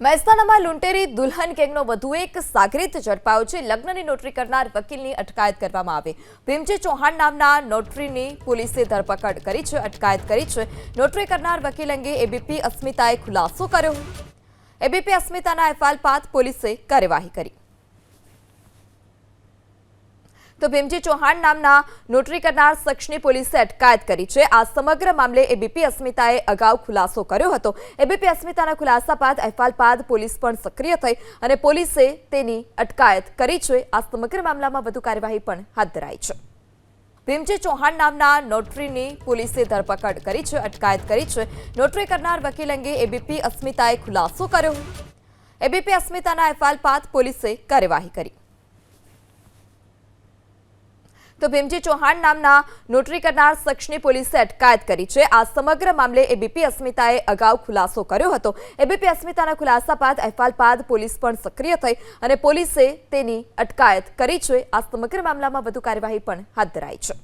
મહેસાણામાં લૂંટેરી દુલ્હન ગેંગનો વધુ એક સાગરીત ઝડપાયો છે. લગ્નની નોટરી કરનાર વકીલની અટકાયત કરવામાં આવી. ભીમજી ચૌહાણ નામના નોટરીની પોલીસે ધરપકડ કરી છે, અટકાયત કરી છે. નોટરી કરનાર વકીલ અંગે એબીપી અસ્મિતાએ ખુલાસો કર્યો. એબીપી અસ્મિતાના અહેવાલ બાદ પોલીસે કાર્યવાહી કરી. તો ભીમજી ચૌહાણ નામના નોટરી કરનાર શખ્સની પોલીસે અટકાયત કરી છે. આ સમગ્ર મામલે એબીપી અસ્મિતાએ અગાઉ ખુલાસો કર્યો હતો. એબીપી અસ્મિતાના ખુલાસા બાદ અહેવાલ બાદ પોલીસ પણ સક્રિય થઈ અને પોલીસે તેની અટકાયત કરી છે. આ સમગ્ર મામલામાં વધુ કાર્યવાહી પણ હાથ ધરાઈ છે. ભીમજી ચૌહાણ નામના નોટરીની પોલીસે ધરપકડ કરી છે, અટકાયત કરી છે. નોટરી કરનાર વકીલ અંગે એબીપી અસ્મિતાએ ખુલાસો કર્યો. એબીપી અસ્મિતાના અહેવાલ બાદ પોલીસે કાર્યવાહી કરી. તો ભીમજી ચૌહાણ નામના નોટરી કરનાર શખ્સની પોલીસે અટકાયત કરી છે. આ સમગ્ર મામલે એબીપી અસ્મિતાએ અગાઉ ખુલાસો કર્યો હતો. એબીપી અસ્મિતાના ખુલાસા બાદ અહેવાલ બાદ પોલીસ પણ સક્રિય થઈ અને પોલીસે તેની અટકાયત કરી છે. આ સમગ્ર મામલામાં વધુ કાર્યવાહી પણ હાથ ધરાઈ છે.